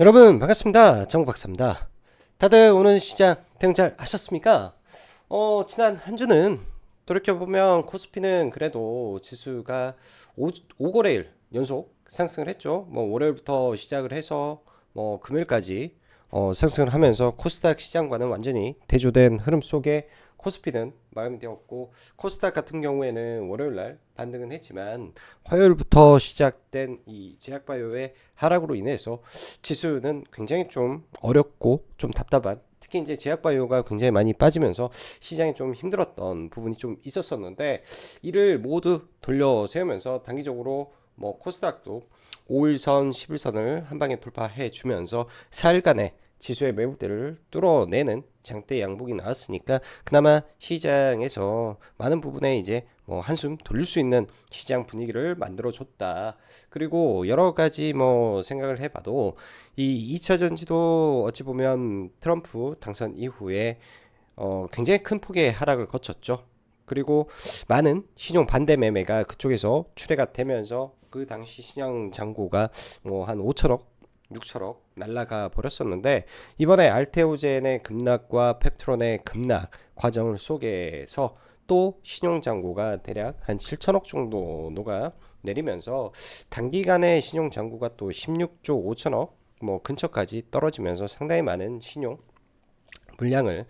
여러분 반갑습니다. 정박사입니다. 다들 오늘 시장 대응 잘 하셨습니까? 어, 지난 한 주는 돌이켜보면 코스피는 그래도 지수가 5, 5거래일 연속 상승을 했죠. 뭐 월요일부터 시작을 해서 뭐 금요일까지 어, 상승을 하면서 코스닥 시장과는 완전히 대조된 흐름 속에 코스피는 마감이 되었고 코스닥 같은 경우에는 월요일 날 반등은 했지만 화요일부터 시작된 이 제약바이오의 하락으로 인해서 지수는 굉장히 좀 어렵고 좀 답답한 특히 이제 제약바이오가 굉장히 많이 빠지면서 시장이 좀 힘들었던 부분이 좀 있었었는데 이를 모두 돌려 세우면서 단기적으로 뭐 코스닥도 5일선, 11선을 한 방에 돌파해 주면서 4일간의 지수의 매물대를 뚫어내는 장대 양봉이 나왔으니까 그나마 시장에서 많은 부분에 이제 뭐 한숨 돌릴 수 있는 시장 분위기를 만들어 줬다. 그리고 여러 가지 뭐 생각을 해봐도 이 2차 전지도 어찌 보면 트럼프 당선 이후에 어 굉장히 큰 폭의 하락을 거쳤죠. 그리고 많은 신용 반대 매매가 그쪽에서 출회가 되면서 그 당시 신용 잔고가 뭐 한 5천억 6천억 날라가 버렸었는데 이번에 알테오젠의 급락과 펩트론의 급락 과정을 속에서 또 신용장고가 대략 한 7천억 정도 녹아 내리면서 단기간에 신용장고가 또 16조 5천억 뭐 근처까지 떨어지면서 상당히 많은 신용 물량을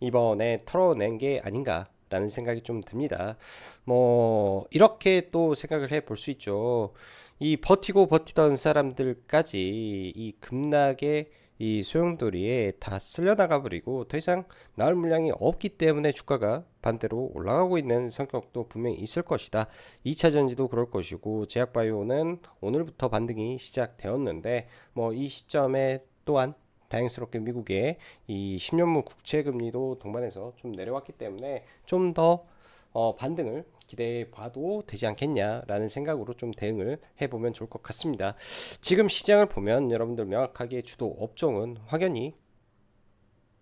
이번에 털어낸 게 아닌가 라는 생각이 좀 듭니다. 뭐 이렇게 또 생각을 해 볼 수 있죠. 이 버티고 버티던 사람들까지 이 급락의 이 소용돌이에 다 쓸려나가 버리고 더 이상 나올 물량이 없기 때문에 주가가 반대로 올라가고 있는 성격도 분명히 있을 것이다. 2차 전지도 그럴 것이고 제약바이오는 오늘부터 반등이 시작되었는데 뭐 이 시점에 또한 다행스럽게 미국의 이 10년물 국채 금리도 동반해서 좀 내려왔기 때문에 좀더 어, 반등을 기대해 봐도 되지 않겠냐라는 생각으로 좀 대응을 해보면 좋을 것 같습니다. 지금 시장을 보면 여러분들 명확하게 주도 업종은 확연히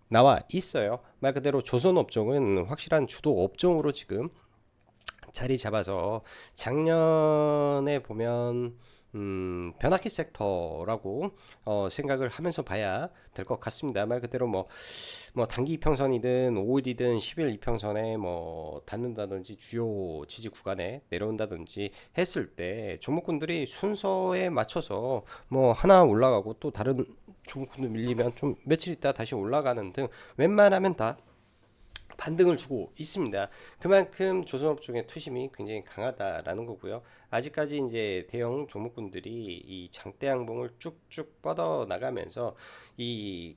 나와 있어요. 말 그대로 조선 업종은 확실한 주도 업종으로 지금 자리 잡아서 작년에 보면 음, 변화키 섹터라고 어, 생각을 하면서 봐야 될 것 같습니다. 말 그대로 뭐, 뭐 단기 이평선이든 5일이든 10일 이평선에 뭐 닿는다든지 주요 지지 구간에 내려온다든지 했을 때 종목군들이 순서에 맞춰서 뭐 하나 올라가고 또 다른 종목군들 밀리면 좀 며칠 있다 다시 올라가는 등 웬만하면 다 반등을 주고 있습니다. 그만큼 조선업종의 투심이 굉장히 강하다라는 거고요. 아직까지 이제 대형 종목군들이 이 장대 양봉을 쭉쭉 뻗어 나가면서 이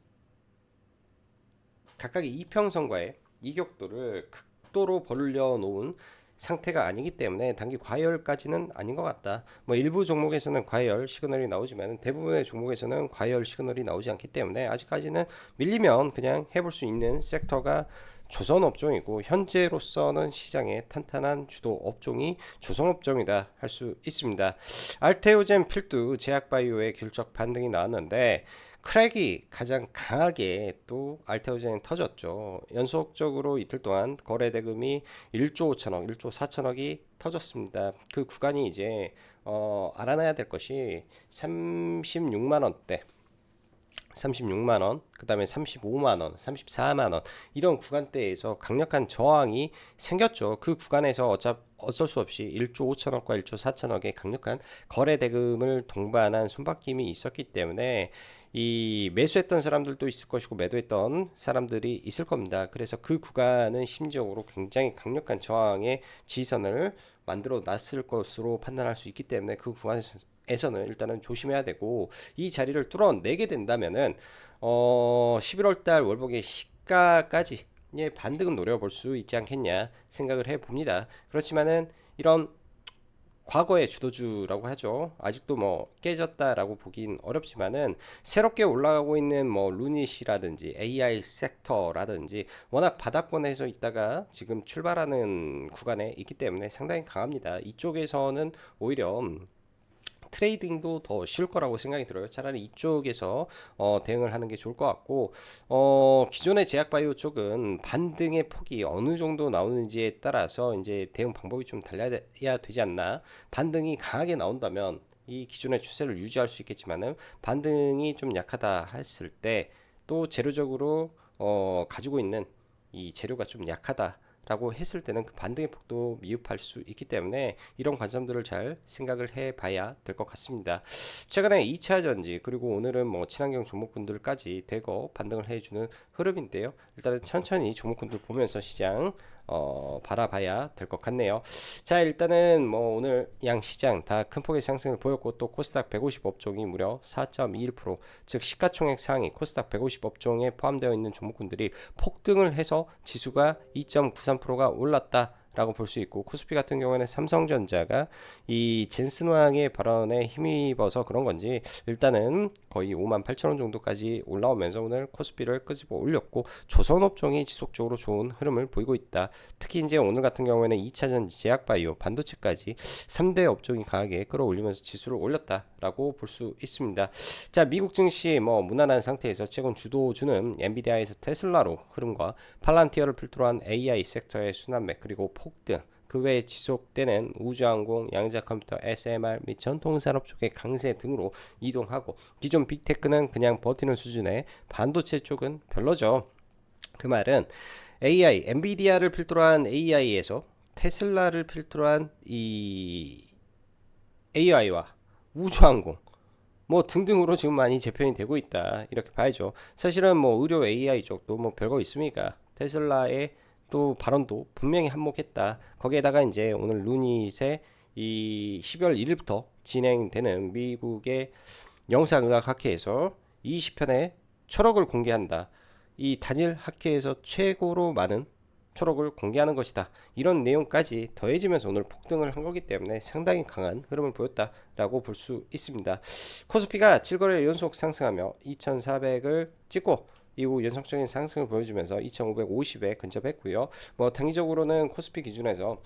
각각의 이평선과의 이격도를 극도로 벌려 놓은 상태가 아니기 때문에 단기 과열까지는 아닌 것 같다. 뭐 일부 종목에서는 과열 시그널이 나오지만 대부분의 종목에서는 과열 시그널이 나오지 않기 때문에 아직까지는 밀리면 그냥 해볼 수 있는 섹터가 조선 업종이고 현재로서는 시장의 탄탄한 주도 업종이 조선 업종이다 할 수 있습니다. 알테오젠 필드 제약바이오의 균적 반등이 나왔는데 크랙이 가장 강하게 또 알테오젠이 터졌죠. 연속적으로 이틀 동안 거래 대금이 1조 5천억, 1조 4천억이 터졌습니다. 그 구간이 이제 어, 알아놔야 될 것이 36만 원대 36만 원, 그다음에 35만 원, 34만 원 이런 구간대에서 강력한 저항이 생겼죠. 그 구간에서 어차 어쩔 수 없이 1조 5천억과 1조 4천억의 강력한 거래 대금을 동반한 손바뀜이 있었기 때문에 이 매수했던 사람들도 있을 것이고 매도했던 사람들이 있을 겁니다. 그래서 그 구간은 심지어로 굉장히 강력한 저항의 지선을 만들어 놨을 것으로 판단할 수 있기 때문에 그 구간에서 에서는 일단은 조심해야 되고 이 자리를 뚫어내게 된다면은 어 11월 달 월봉의 시가까지 예, 반등은 노려볼 수 있지 않겠냐 생각을 해 봅니다. 그렇지만은 이런 과거의 주도주라고 하죠. 아직도 뭐 깨졌다라고 보긴 어렵지만은 새롭게 올라가고 있는 뭐 루닛이라든지 AI 섹터라든지 워낙 바닥권에서 있다가 지금 출발하는 구간에 있기 때문에 상당히 강합니다. 이쪽에서는 오히려 트레이딩도 더 쉬울 거라고 생각이 들어요. 차라리 이쪽에서 어, 대응을 하는 게 좋을 것 같고 어, 기존의 제약바이오 쪽은 반등의 폭이 어느 정도 나오는지에 따라서 이제 대응 방법이 좀 달라야 되지 않나. 반등이 강하게 나온다면 이 기존의 추세를 유지할 수 있겠지만은 반등이 좀 약하다 했을 때 또 재료적으로 어 가지고 있는 이 재료가 좀 약하다 라고 했을 때는 그 반등의 폭도 미흡할 수 있기 때문에 이런 관점들을 잘 생각을 해 봐야 될 것 같습니다. 최근에 2차 전지 그리고 오늘은 뭐 친환경 종목군들까지 대거 반등을 해주는 흐름인데요. 일단은 천천히 종목군들 보면서 시장 어, 바라봐야 될 것 같네요. 자, 일단은 뭐 오늘 양 시장 다 큰 폭의 상승을 보였고 또 코스닥 150 업종이 무려 4.21%, 즉 시가총액 상위 코스닥 150 업종에 포함되어 있는 종목군들이 폭등을 해서 지수가 2.93%가 올랐다. 라고 볼 수 있고 코스피 같은 경우에는 삼성전자가 이 젠슨 왕의 발언에 힘입어서 그런 건지 일단은 거의 5만 8천 원 정도까지 올라오면서 오늘 코스피를 끄집어 올렸고 조선업종이 지속적으로 좋은 흐름을 보이고 있다. 특히 이제 오늘 같은 경우에는 2차전 제약바이오 반도체까지 3대 업종이 강하게 끌어올리면서 지수를 올렸다라고 볼 수 있습니다. 자 미국 증시 뭐 무난한 상태에서 최근 주도주는 엔비디아에서 테슬라로 흐름과 팔란티어를 필두로 한 AI 섹터의 순환매 그리고 폭등 그 외에 지속되는 우주항공, 양자 컴퓨터, SMR 및 전통산업 쪽의 강세 등으로 이동하고 기존 빅테크는 그냥 버티는 수준의 반도체 쪽은 별로죠. 그 말은 AI, 엔비디아를 필두로 한 AI에서 테슬라를 필두로 한 이 AI와 우주항공 뭐 등등으로 지금 많이 재편이 되고 있다 이렇게 봐야죠. 사실은 뭐 의료 AI 쪽도 뭐 별거 있습니까? 테슬라의 또 발언도 분명히 한몫했다. 거기에다가 이제 오늘 루닛의 이 12월 1일부터 진행되는 미국의 영상의학 학회에서 20편의 초록을 공개한다. 이 단일 학회에서 최고로 많은 초록을 공개하는 것이다. 이런 내용까지 더해지면서 오늘 폭등을 한 거기 때문에 상당히 강한 흐름을 보였다라고 볼 수 있습니다. 코스피가 7거래 연속 상승하며 2,400을 찍고 이후 연속적인 상승을 보여주면서 2,550에 근접했고요. 뭐 단기적으로는 코스피 기준에서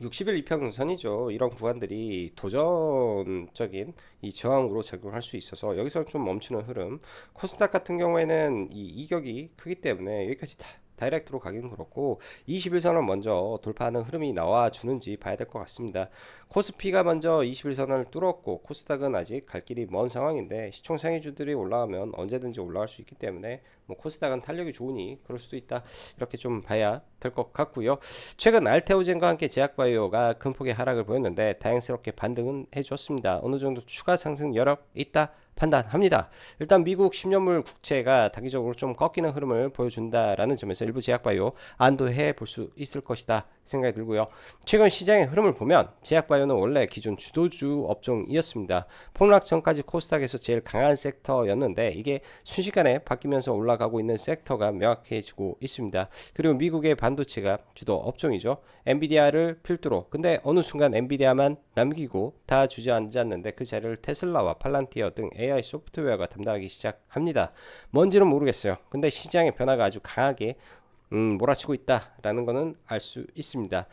60일 이평선이죠. 이런 구간들이 도전적인 이 저항으로 작용할 수 있어서 여기서 좀 멈추는 흐름. 코스닥 같은 경우에는 이 이격이 크기 때문에 여기까지 다 다이렉트로 가긴 그렇고 21선을 먼저 돌파하는 흐름이 나와 주는지 봐야 될 것 같습니다. 코스피가 먼저 21선을 뚫었고 코스닥은 아직 갈 길이 먼 상황인데 시총 상위주들이 올라가면 언제든지 올라갈 수 있기 때문에 뭐 코스닥은 탄력이 좋으니 그럴 수도 있다 이렇게 좀 봐야 될 것 같고요. 최근 알테오젠과 함께 제약바이오가 큰 폭의 하락을 보였는데 다행스럽게 반등은 해줬습니다. 어느 정도 추가 상승 여력 있다 판단합니다. 일단 미국 10년물 국채가 단기적으로 좀 꺾이는 흐름을 보여준다라는 점에서 일부 제약바이오 안도해 볼 수 있을 것이다 생각이 들고요. 최근 시장의 흐름을 보면 제약바이오는 원래 기존 주도주 업종이었습니다. 폭락 전까지 코스닥에서 제일 강한 섹터였는데 이게 순식간에 바뀌면서 올라 가고 있는 섹터가 명확해지고 있습니다. 그리고 미국의 반도체가 주도 업종이죠. 엔비디아를 필두로 근데 어느 순간 엔비디아만 남기고 다 주저앉았는데 그 자리를 테슬라와 팔란티어 등 AI 소프트웨어가 담당하기 시작합니다. 뭔지는 모르겠어요. 근데 시장의 변화가 아주 강하게 음, 몰아치고 있다라는 것은 알 수 있습니다.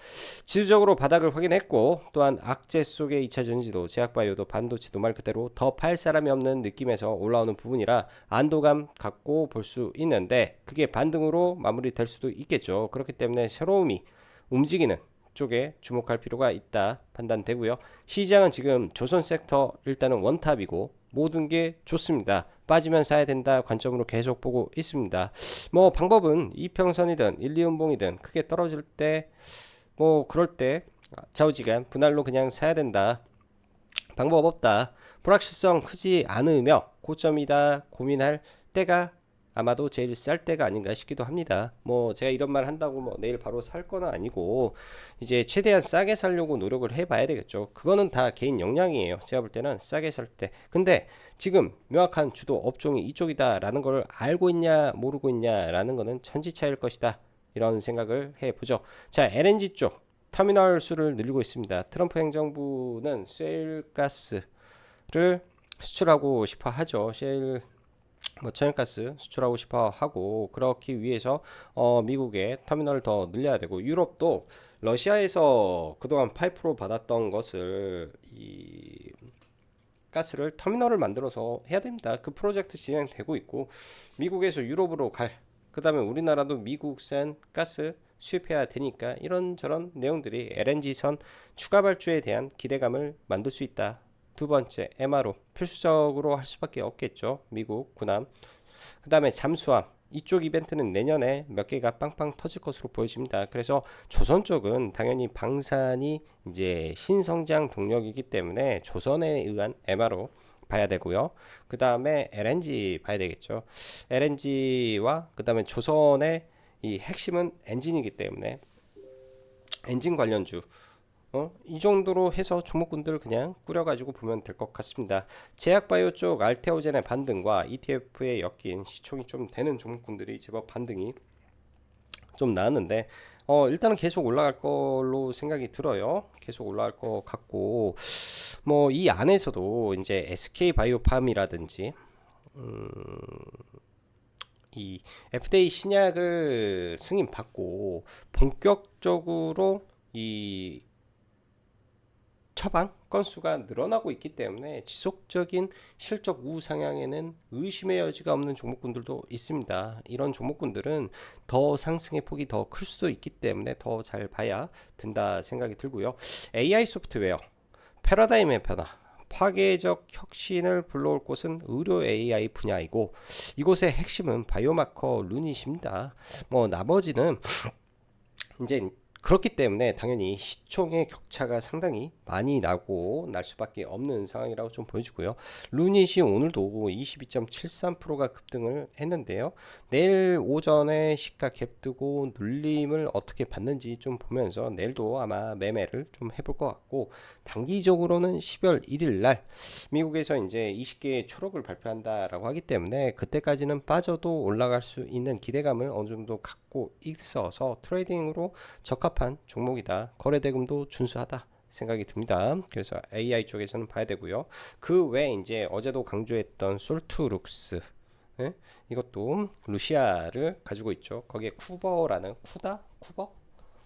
지수적으로 바닥을 확인했고 또한 악재 속의 2차 전지도 제약바이오도 반도체도 말 그대로 더 팔 사람이 없는 느낌에서 올라오는 부분이라 안도감 갖고 볼 수 있는데 그게 반등으로 마무리될 수도 있겠죠. 그렇기 때문에 새로움이 움직이는 쪽에 주목할 필요가 있다 판단되고요. 시장은 지금 조선 섹터 일단은 원탑이고 모든 게 좋습니다. 빠지면 사야 된다 관점으로 계속 보고 있습니다. 뭐 방법은 이평선이든 1, 2연봉이든 크게 떨어질 때 뭐 그럴 때 좌우지간 분할로 그냥 사야 된다. 방법 없다. 불확실성 크지 않으며 고점이다 고민할 때가 아마도 제일 쌀 때가 아닌가 싶기도 합니다. 뭐 제가 이런 말 한다고 뭐 내일 바로 살 거는 아니고 이제 최대한 싸게 살려고 노력을 해봐야 되겠죠. 그거는 다 개인 역량이에요. 제가 볼 때는 싸게 살 때. 근데 지금 명확한 주도 업종이 이쪽이다라는 걸 알고 있냐 모르고 있냐라는 거는 천지차일 것이다. 이런 생각을 해보죠. 자 LNG 쪽 터미널 수를 늘리고 있습니다. 트럼프 행정부는 셰일가스를 수출하고 싶어 하죠. 셰일 뭐 천연가스 수출하고 싶어 하고 그렇기 위해서 어 미국의 터미널을 더 늘려야 되고 유럽도 러시아에서 그동안 파이프로 받았던 것을 이 가스를 터미널을 만들어서 해야 됩니다. 그 프로젝트 진행되고 있고 미국에서 유럽으로 갈 그다음에 우리나라도 미국산 가스 수입해야 되니까 이런 저런 내용들이 LNG선 추가 발주에 대한 기대감을 만들 수 있다. 두 번째 MRO 필수적으로 할 수밖에 없겠죠. 미국 군함. 그 다음에 잠수함 이쪽 이벤트는 내년에 몇 개가 빵빵 터질 것으로 보여집니다. 그래서 조선 쪽은 당연히 방산이 이제 신성장 동력이기 때문에 조선에 의한 MRO 봐야 되고요. 그 다음에 LNG 봐야 되겠죠. LNG와 그 다음에 조선의 이 핵심은 엔진이기 때문에 엔진 관련주 어? 이 정도로 해서 종목군들 그냥 꾸려가지고 보면 될 것 같습니다. 제약바이오 쪽 알테오젠의 반등과 ETF에 엮인 시총이 좀 되는 종목군들이 제법 반등이 좀 나왔는데 어 일단은 계속 올라갈 걸로 생각이 들어요. 계속 올라갈 것 같고 뭐 이 안에서도 이제 SK 바이오팜이라든지 음, 이 FDA 신약을 승인 받고 본격적으로 이 처방 건수가 늘어나고 있기 때문에 지속적인 실적 우상향에는 의심의 여지가 없는 종목군들도 있습니다. 이런 종목군들은 더 상승의 폭이 더 클 수도 있기 때문에 더 잘 봐야 된다 생각이 들고요. AI 소프트웨어 패러다임의 변화 파괴적 혁신을 불러올 곳은 의료 AI 분야이고 이곳의 핵심은 바이오마커 루닛입니다. 뭐 나머지는 이제 그렇기 때문에 당연히 시총의 격차가 상당히 많이 나고 날 수밖에 없는 상황이라고 좀 보여주고요. 루닛이 오늘도 22.73%가 급등을 했는데요. 내일 오전에 시가 갭 뜨고 눌림을 어떻게 받는지 좀 보면서 내일도 아마 매매를 좀 해볼 것 같고 단기적으로는 10월 1일 날 미국에서 이제 20개의 초록을 발표한다라고 하기 때문에 그때까지는 빠져도 올라갈 수 있는 기대감을 어느 정도 갖고 있어서 트레이딩으로 적합 한 종목이다. 거래 대금도 준수하다. 생각이 듭니다. 그래서 AI 쪽에서는 봐야 되고요. 그 외에 이제 어제도 강조했던 솔투룩스 예? 이것도 루시아를 가지고 있죠. 거기에 쿠버라는 쿠다 쿠버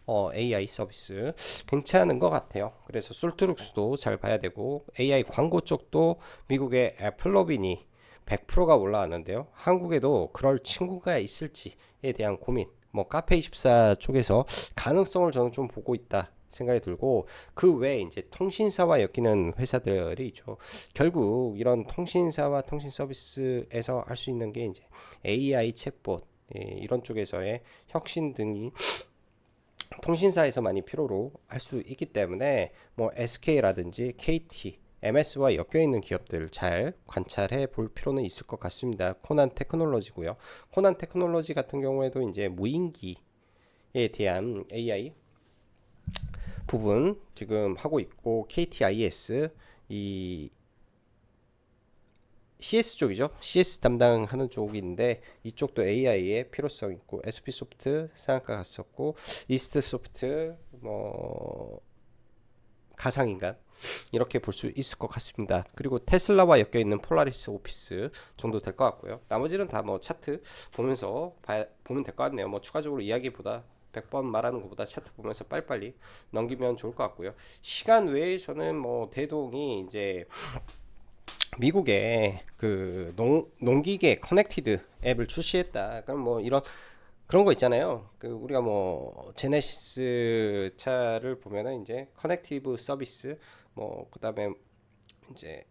어, AI 서비스 괜찮은 것 같아요. 그래서 솔트룩스도 잘 봐야 되고 AI 광고 쪽도 미국의 애플로빈이 100%가 올라왔는데요. 한국에도 그럴 친구가 있을지에 대한 고민. 뭐 카페 24 쪽에서 가능성을 저는 좀 보고 있다. 생각이 들고 그 외에 이제 통신사와 엮이는 회사들이 있죠. 결국 이런 통신사와 통신 서비스에서 할 수 있는 게 이제 AI 챗봇 예, 이런 쪽에서의 혁신 등이 통신사에서 많이 필요로 할 수 있기 때문에 뭐 SK라든지 KT, MS와 엮여 있는 기업들 잘 관찰해 볼 필요는 있을 것 같습니다. 코난 테크놀로지고요. 코난 테크놀로지 같은 경우에도 이제 무인기에 대한 AI 부분 지금 하고 있고 KTIS 이 CS 쪽이죠. CS 담당하는 쪽인데 이쪽도 AI의 필요성 있고 SP 소프트 상한가 갔었고 이스트 소프트 뭐 가상인간 이렇게 볼 수 있을 것 같습니다. 그리고 테슬라와 엮여 있는 폴라리스 오피스 정도 될 것 같고요. 나머지는 다 뭐 차트 보면서 봐, 보면 될 것 같네요. 뭐 추가적으로 이야기보다 100번 말하는 것보다 차트 보면서 빨리빨리 넘기면 좋을 것 같고요. 시간 외에 저는 뭐 대동이 이제 미국의 그 농, 농기계 커넥티드 앱을 출시했다. 그럼 뭐 이런 그런 거 있잖아요. 그 우리가 뭐 제네시스 차를 보면은 이제 커넥티브 서비스 뭐 그다음에 이제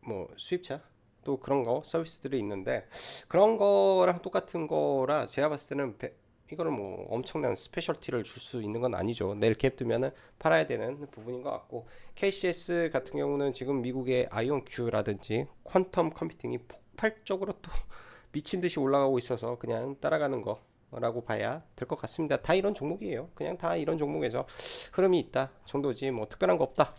뭐 수입차 또 그런 거 서비스들이 있는데 그런 거랑 똑같은 거라 제가 봤을 때는 배, 이거는 뭐 엄청난 스페셜티를 줄 수 있는 건 아니죠. 내일 갭 뜨면은 팔아야 되는 부분인 것 같고 KCS 같은 경우는 지금 미국의 아이온큐라든지 퀀텀 컴퓨팅이 폭발적으로 또 미친 듯이 올라가고 있어서 그냥 따라가는 거 라고 봐야 될 것 같습니다. 다 이런 종목이에요. 그냥 다 이런 종목에서 흐름이 있다 정도지 뭐 특별한 거 없다.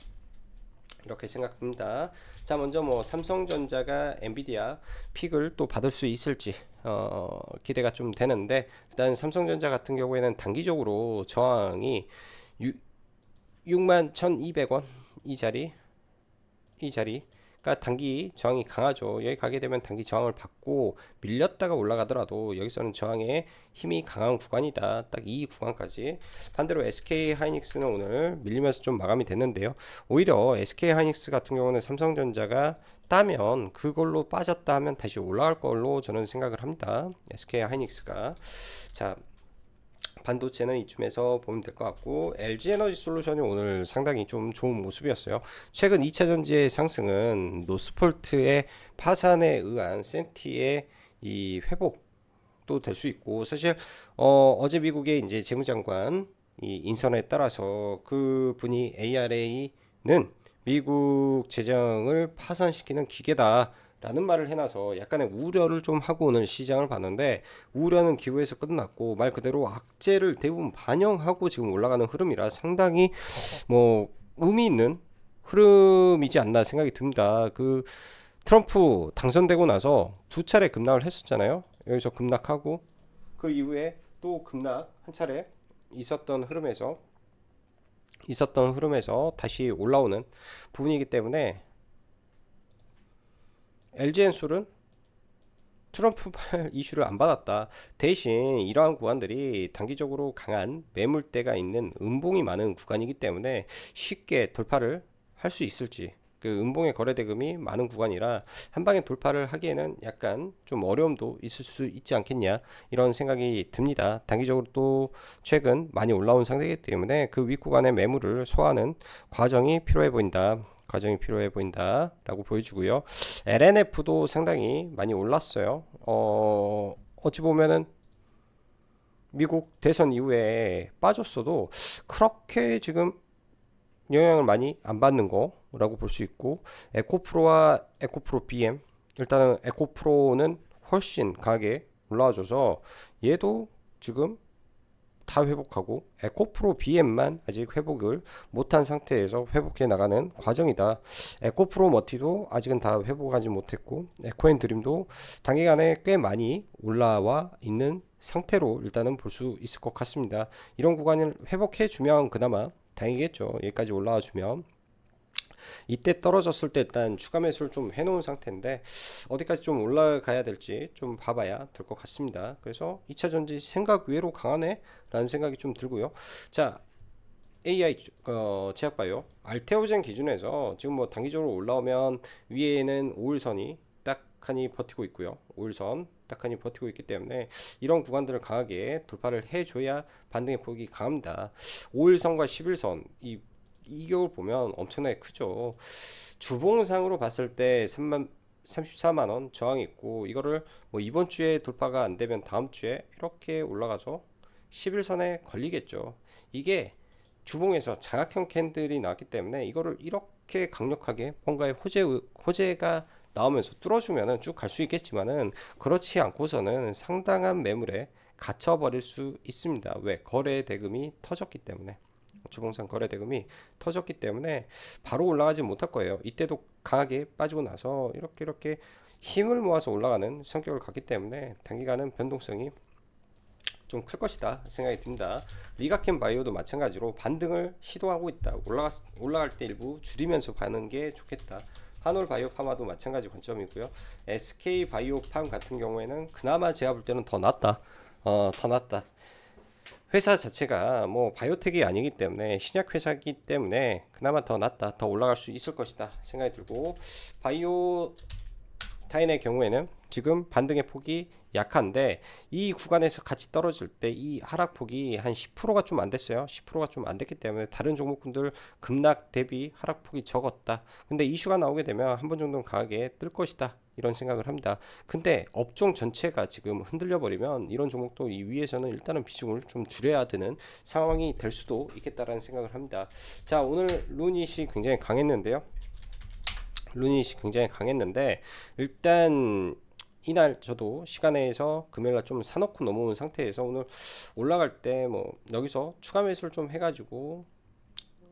이렇게 생각합니다. 자, 먼저 뭐 삼성전자가 엔비디아 픽을 또 받을 수 있을지 어, 기대가 좀 되는데 일단 삼성전자 같은 경우에는 단기적으로 저항이 6만 1,200원 이 자리 이 자리 그러니까 단기 저항이 강하죠. 여기 가게 되면 단기 저항을 받고 밀렸다가 올라가더라도 여기서는 저항의 힘이 강한 구간이다. 딱 이 구간까지. 반대로 SK 하이닉스는 오늘 밀리면서 좀 마감이 됐는데요. 오히려 SK 하이닉스 같은 경우는 삼성전자가 따면 그걸로 빠졌다 하면 다시 올라갈 걸로 저는 생각을 합니다. SK 하이닉스가 자 반도체는 이쯤에서 보면 될 것 같고 LG 에너지 솔루션이 오늘 상당히 좀 좋은 모습이었어요. 최근 2차 전지의 상승은 노스폴트의 파산에 의한 센티의 이 회복도 될 수 있고 사실 어, 어제 미국의 이제 재무장관 이 인선에 따라서 그 분이 ARA는 미국 재정을 파산시키는 기계다. 라는 말을 해놔서 약간의 우려를 좀 하고 오늘 시장을 봤는데 우려는 기후에서 끝났고 말 그대로 악재를 대부분 반영하고 지금 올라가는 흐름이라 상당히 뭐 의미 있는 흐름이지 않나 생각이 듭니다. 그 트럼프 당선되고 나서 두 차례 급락을 했었잖아요. 여기서 급락하고 그 이후에 또 급락 한 차례 있었던 흐름에서 있었던 흐름에서 다시 올라오는 부분이기 때문에 LG엔솔은 트럼프발 이슈를 안 받았다. 대신 이러한 구간들이 단기적으로 강한 매물대가 있는 음봉이 많은 구간이기 때문에 쉽게 돌파를 할 수 있을지 그 음봉의 거래 대금이 많은 구간이라 한 방에 돌파를 하기에는 약간 좀 어려움도 있을 수 있지 않겠냐 이런 생각이 듭니다. 단기적으로 또 최근 많이 올라온 상태이기 때문에 그 윗구간의 매물을 소화하는 과정이 필요해 보인다. 과정이 필요해 보인다 라고 보여주고요. LNF도 상당히 많이 올랐어요. 어, 어찌 보면은 미국 대선 이후에 빠졌어도 그렇게 지금 영향을 많이 안 받는 거라고 볼 수 있고 에코프로와 에코프로 BM 일단은 에코프로는 훨씬 강하게 올라와줘서 얘도 지금 다 회복하고 에코프로 BM만 아직 회복을 못한 상태에서 회복해 나가는 과정이다. 에코프로 머티도 아직은 다 회복하지 못했고 에코앤 드림도 단기간에 꽤 많이 올라와 있는 상태로 일단은 볼 수 있을 것 같습니다. 이런 구간을 회복해 주면 그나마 다행이겠죠. 여기까지 올라와 주면 이때 떨어졌을 때 일단 추가 매수를 좀 해놓은 상태인데 어디까지 좀 올라가야 될지 좀 봐봐야 될 것 같습니다. 그래서 2차 전지 생각 외로 강하네 라는 생각이 좀 들고요. 자 AI 어, 제약바이오 알테오젠 기준에서 지금 뭐 단기적으로 올라오면 위에는 5일선이 딱하니 버티고 있고요. 5일선 딱하니 버티고 있기 때문에 이런 구간들을 강하게 돌파를 해줘야 반등의 폭이 강합니다. 5일선과 11선 이 이격을 보면 엄청나게 크죠. 주봉상으로 봤을 때 3만 34만 원 저항이 있고 이거를 뭐 이번 주에 돌파가 안 되면 다음 주에 이렇게 올라가서 11선에 걸리겠죠. 이게 주봉에서 장악형 캔들이 나왔기 때문에 이거를 이렇게 강력하게 뭔가의 호재 호재가 나오면서 뚫어주면은 쭉 갈 수 있겠지만은 그렇지 않고서는 상당한 매물에 갇혀버릴 수 있습니다. 왜 거래 대금이 터졌기 때문에. 주봉상 거래 대금이 터졌기 때문에 바로 올라가지 못할 거예요. 이때도 강하게 빠지고 나서 이렇게 이렇게 힘을 모아서 올라가는 성격을 갖기 때문에 단기간은 변동성이 좀 클 것이다 생각이 듭니다. 리가켄 바이오도 마찬가지로 반등을 시도하고 있다. 올라가 올라갈 때 일부 줄이면서 가는 게 좋겠다. 한올 바이오파마도 마찬가지 관점이고요. SK 바이오팜 같은 경우에는 그나마 제가 볼 때는 더 낫다. 어, 더 낫다. 회사 자체가 뭐 바이오텍이 아니기 때문에 신약 회사이기 때문에 그나마 더 낫다 더 올라갈 수 있을 것이다 생각이 들고 바이오 타인의 경우에는 지금 반등의 폭이 약한데 이 구간에서 같이 떨어질 때 이 하락폭이 한 10%가 좀 안 됐어요. 10%가 좀 안 됐기 때문에 다른 종목군들 급락 대비 하락폭이 적었다. 근데 이슈가 나오게 되면 한 번 정도는 강하게 뜰 것이다. 이런 생각을 합니다. 근데 업종 전체가 지금 흔들려 버리면 이런 종목도 이 위에서는 일단은 비중을 좀 줄여야 되는 상황이 될 수도 있겠다라는 생각을 합니다. 자, 오늘 루닛이 굉장히 강했는데요. 루닛이 굉장히 강했는데 일단 이날 저도 시간에서 금요일날 좀 사놓고 넘어온 상태에서 오늘 올라갈 때 뭐 여기서 추가 매수를 좀 해가지고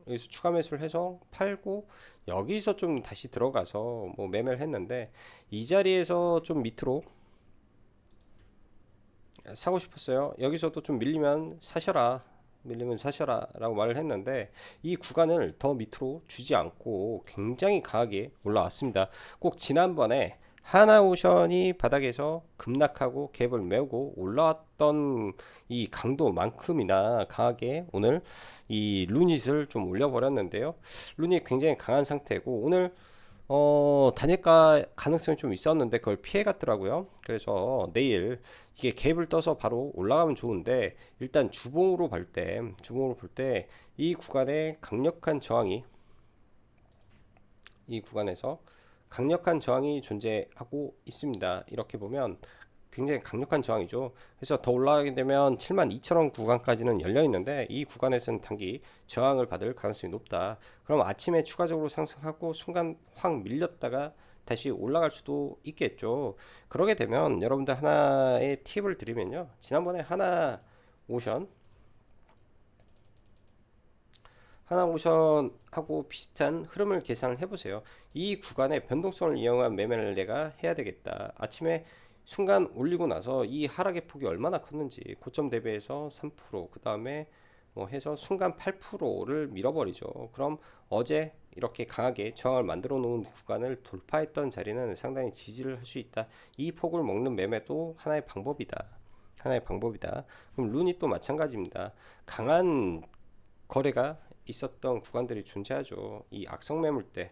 여기서 추가 매수를 해서 팔고 여기서 좀 다시 들어가서 뭐 매매를 했는데 이 자리에서 좀 밑으로 사고 싶었어요. 여기서도 좀 밀리면 사셔라. 밀리면 사셔라 라고 말을 했는데 이 구간을 더 밑으로 주지 않고 굉장히 강하게 올라왔습니다. 꼭 지난번에 하나오션이 바닥에서 급락하고 갭을 메우고 올라왔던 이 강도만큼이나 강하게 오늘 이 루닛을 좀 올려버렸는데요. 루닛 굉장히 강한 상태고 오늘 어, 단일가 가능성이 좀 있었는데 그걸 피해 갔더라고요. 그래서 내일 이게 갭을 떠서 바로 올라가면 좋은데 일단 주봉으로 볼 때, 주봉으로 볼 때 이 구간에 강력한 저항이 이 구간에서 강력한 저항이 존재하고 있습니다. 이렇게 보면 굉장히 강력한 저항이죠. 그래서 더 올라가게 되면 72,000원 구간까지는 열려 있는데 이 구간에서는 단기 저항을 받을 가능성이 높다. 그럼 아침에 추가적으로 상승하고 순간 확 밀렸다가 다시 올라갈 수도 있겠죠. 그러게 되면 여러분들 하나의 팁을 드리면요. 지난번에 하나 오션 하나 오션 하고 비슷한 흐름을 계산을 해보세요. 이 구간의 변동성을 이용한 매매를 내가 해야 되겠다. 아침에 순간 올리고 나서 이 하락의 폭이 얼마나 컸는지 고점 대비해서 3%그 다음에 뭐 해서 순간 8%를 밀어버리죠. 그럼 어제 이렇게 강하게 저항을 만들어 놓은 구간을 돌파했던 자리는 상당히 지지를 할 수 있다. 이 폭을 먹는 매매도 하나의 방법이다. 하나의 방법이다. 그럼 룬이 또 마찬가지입니다. 강한 거래가 있었던 구간들이 존재하죠. 이 악성 매물대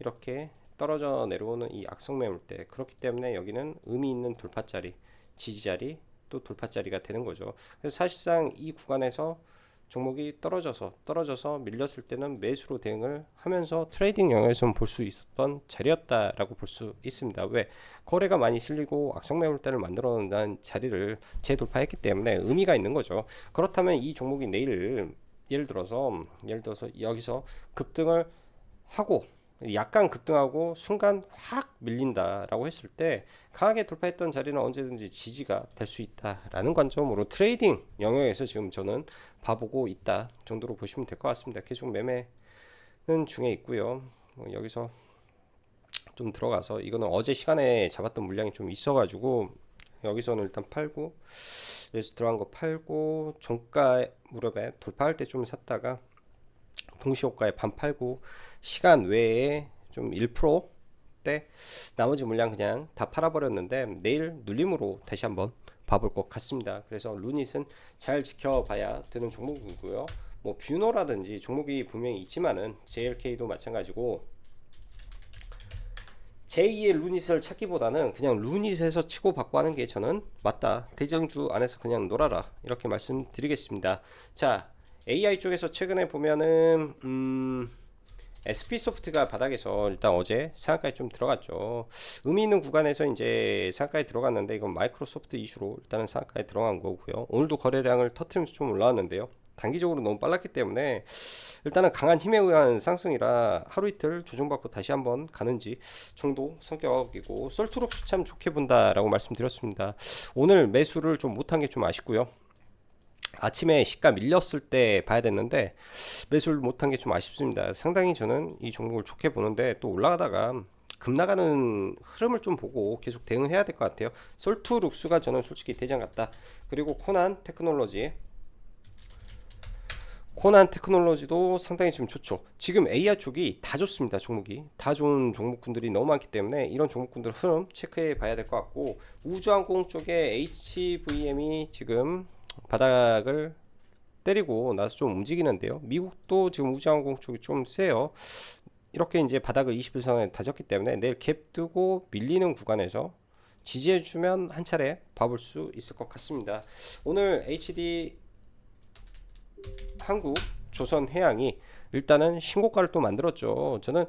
이렇게 떨어져 내려오는 이 악성 매물대 그렇기 때문에 여기는 의미 있는 돌파자리 지지자리 또 돌파자리가 되는 거죠. 그래서 사실상 이 구간에서 종목이 떨어져서 떨어져서 밀렸을 때는 매수로 대응을 하면서 트레이딩 영역에서 볼 수 있었던 자리였다라고 볼 수 있습니다. 왜 거래가 많이 실리고 악성 매물대를 만들어 놓은 자리를 재돌파했기 때문에 의미가 있는 거죠. 그렇다면 이 종목이 내일 예를 들어서 예를 들어서 여기서 급등을 하고 약간 급등하고 순간 확 밀린다라고 했을 때 강하게 돌파했던 자리는 언제든지 지지가 될 수 있다라는 관점으로 트레이딩 영역에서 지금 저는 봐보고 있다 정도로 보시면 될 것 같습니다. 계속 매매는 중에 있고요. 뭐 여기서 좀 들어가서 이거는 어제 시간에 잡았던 물량이 좀 있어가지고 여기서는 일단 팔고 여기서 들어간 거 팔고 종가 무렵에 돌파할 때 좀 샀다가 동시호가에 반 팔고 시간 외에 좀 1%때 나머지 물량 그냥 다 팔아버렸는데 내일 눌림으로 다시 한번 봐볼 것 같습니다. 그래서 루닛은 잘 지켜봐야 되는 종목이고요. 뭐 뷰노라든지 종목이 분명히 있지만은 JLK도 마찬가지고 제2의 루닛을 찾기보다는 그냥 루닛에서 치고 받고 하는 게 저는 맞다. 대장주 안에서 그냥 놀아라. 이렇게 말씀드리겠습니다. 자, AI 쪽에서 최근에 보면은 음 SP 소프트가 바닥에서 일단 어제 상한가에 좀 들어갔죠. 의미 있는 구간에서 이제 상한가에 들어갔는데 이건 마이크로소프트 이슈로 일단은 상한가에 들어간 거고요. 오늘도 거래량을 터트리면서 좀 올라왔는데요. 단기적으로 너무 빨랐기 때문에 일단은 강한 힘에 의한 상승이라 하루 이틀 조정받고 다시 한번 가는지 정도 성격이고 솔트룩스 참 좋게 본다라고 말씀드렸습니다. 오늘 매수를 좀 못한 게 좀 아쉽고요. 아침에 시가 밀렸을 때 봐야 됐는데 매수를 못한 게 좀 아쉽습니다. 상당히 저는 이 종목을 좋게 보는데 또 올라가다가 급 나가는 흐름을 좀 보고 계속 대응해야 될 것 같아요. 솔투 룩스가 저는 솔직히 대장 같다. 그리고 코난 테크놀로지 코난 테크놀로지도 상당히 지금 좋죠. 지금 AI 쪽이 다 좋습니다. 종목이 다 좋은 종목군들이 너무 많기 때문에 이런 종목군들 흐름 체크해 봐야 될 것 같고 우주항공 쪽에 HVM이 지금 바닥을 때리고 나서 좀 움직이는데요. 미국도 지금 우주항공 쪽이 좀 세요. 이렇게 이제 바닥을 21선에 다졌기 때문에 내일 갭 뜨고 밀리는 구간에서 지지해주면 한 차례 봐볼 수 있을 것 같습니다. 오늘 HD 한국 조선해양이 일단은 신고가를 또 만들었죠. 저는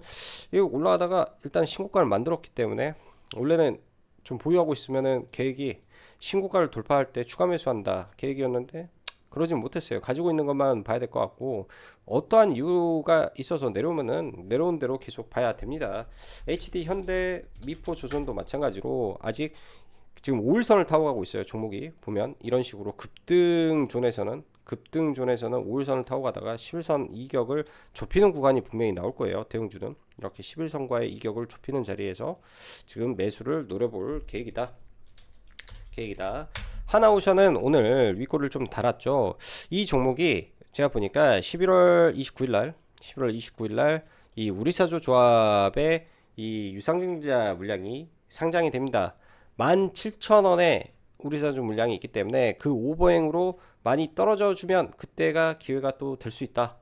이거 올라가다가 일단 신고가를 만들었기 때문에 원래는 좀 보유하고 있으면은 계획이 신고가를 돌파할 때 추가 매수한다 계획이었는데 그러진 못했어요. 가지고 있는 것만 봐야 될 것 같고 어떠한 이유가 있어서 내려오면은 내려온 대로 계속 봐야 됩니다. HD 현대 미포 조선도 마찬가지로 아직 지금 5일선을 타고 가고 있어요. 종목이 보면 이런 식으로 급등 존에서는 급등 존에서는 5일선을 타고 가다가 11선 이격을 좁히는 구간이 분명히 나올 거예요. 대응주는 이렇게 11선과의 이격을 좁히는 자리에서 지금 매수를 노려볼 계획이다. 계획이다. 하나오션은 오늘 윗골을 좀 달았죠. 이 종목이 제가 보니까 11월 29일 날, 11월 29일 날 이 우리사조 조합의 이 유상증자 물량이 상장이 됩니다. 17,000원에 우리사조 물량이 있기 때문에 그 오버행으로 많이 떨어져 주면 그때가 기회가 또 될 수 있다.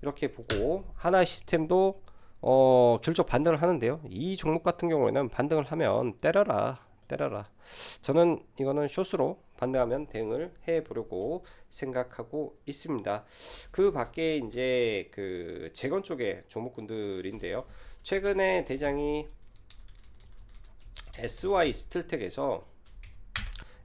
이렇게 보고 하나 시스템도 어, 결국 반등을 하는데요. 이 종목 같은 경우에는 반등을 하면 때려라, 때려라. 저는 이거는 숏으로 반등하면 대응을 해 보려고 생각하고 있습니다. 그 밖에 이제 그 재건 쪽의 종목군들인데요. 최근에 대장이 SY 스틸텍에서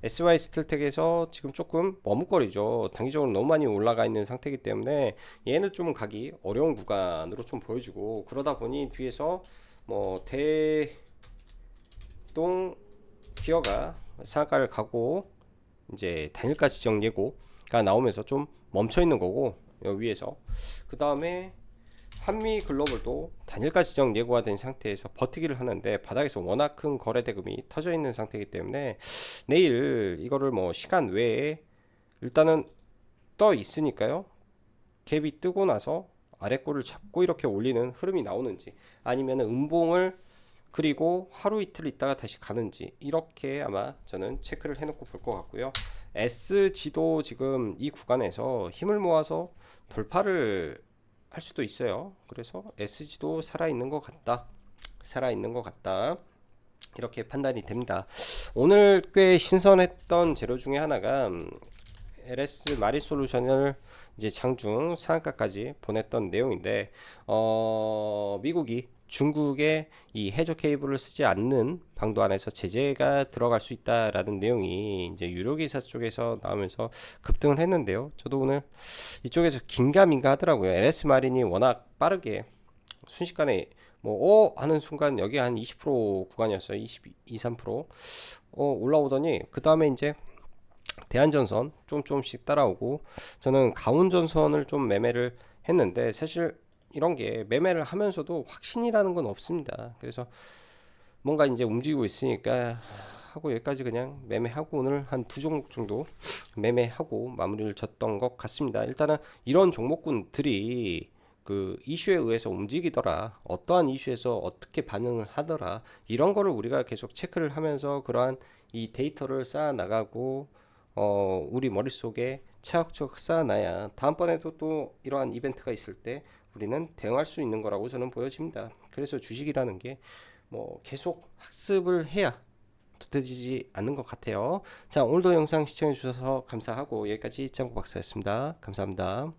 SY 스틸텍에서 지금 조금 머뭇거리죠. 단기적으로 너무 많이 올라가 있는 상태이기 때문에 얘는 좀 가기 어려운 구간으로 좀 보여지고 그러다 보니 뒤에서 뭐 대동 기어가 상한가를 가고 이제 단일가 지정 예고가 나오면서 좀 멈춰 있는 거고 여기 위에서 그 다음에 한미 글로벌도 단일가 지정 예고가 된 상태에서 버티기를 하는데 바닥에서 워낙 큰 거래 대금이 터져 있는 상태이기 때문에 내일 이거를 뭐 시간 외에 일단은 떠 있으니까요. 갭이 뜨고 나서 아래 꼬를 잡고 이렇게 올리는 흐름이 나오는지 아니면 음봉을 그리고 하루 이틀 있다가 다시 가는지 이렇게 아마 저는 체크를 해놓고 볼 것 같고요. SG도 지금 이 구간에서 힘을 모아서 돌파를 할 수도 있어요. 그래서 SG도 살아있는 것 같다. 살아있는 것 같다. 이렇게 판단이 됩니다. 오늘 꽤 신선했던 재료 중에 하나가 음, LS 마리 솔루션을 이제 장중 상한가까지 보냈던 내용인데 어, 미국이 중국의 이 해저 케이블을 쓰지 않는 방도 안에서 제재가 들어갈 수 있다라는 내용이 이제 유료 기사 쪽에서 나오면서 급등을 했는데요. 저도 오늘 이쪽에서 긴가민가 하더라고요. LS 마린이 워낙 빠르게 순식간에 뭐, 어, 하는 순간 여기 한 20% 구간이었어요. 22, 23%. 어, 올라오더니, 그 다음에 이제 대한전선 좀 조금씩 따라오고, 저는 가운전선을 좀 매매를 했는데, 사실 이런 게 매매를 하면서도 확신이라는 건 없습니다. 그래서 뭔가 이제 움직이고 있으니까 하고 여기까지 그냥 매매하고 오늘 한 두 종목 정도 매매하고 마무리를 졌던 것 같습니다. 일단은 이런 종목군들이 그 이슈에 의해서 움직이더라. 어떠한 이슈에서 어떻게 반응을 하더라. 이런 거를 우리가 계속 체크를 하면서 그러한 이 데이터를 쌓아 나가고 어 우리 머릿속에 차곡차곡 쌓아놔야 다음번에도 또 이러한 이벤트가 있을 때 우리는 대응할 수 있는 거라고 저는 보여집니다. 그래서 주식이라는 게 뭐 계속 학습을 해야 도태지지 않는 것 같아요. 자, 오늘도 영상 시청해 주셔서 감사하고 여기까지 짱구 박사였습니다. 감사합니다.